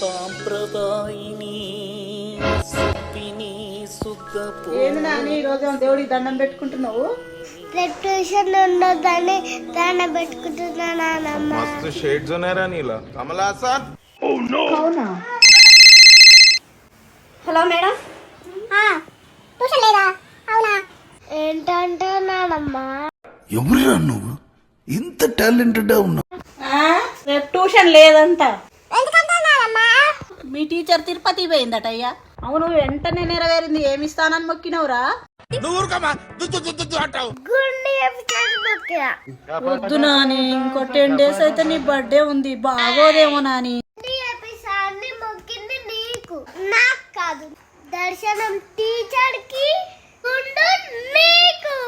సాంప్రదాయిని దేవుడికి దండం పెట్టుకుంటున్నావు? షేడ్స్ ఉన్నారా అవునా? Hello madam. ఏంటంటే ఎవరు నువ్వు? ఇంత టాలెంటెడ్ ఉన్నావు. రేపు ట్యూషన్ లేదంట. మీ టీచర్ తిరుపతి పోయిందట అయ్యా. అవును వెంటనే నెరవేరింది. ఏమి ఇస్తానని మొక్కినవురా? వద్దు నాని ఇంకో టెన్ డేస్ అయితే నీ బర్త్డే ఉంది. బాగోదేమో నాని. గుండె ఎపిసోడ్ని మొక్కింది నీకు. నాకు కాదు. దర్శనం టీచర్కి గుండు నీకు?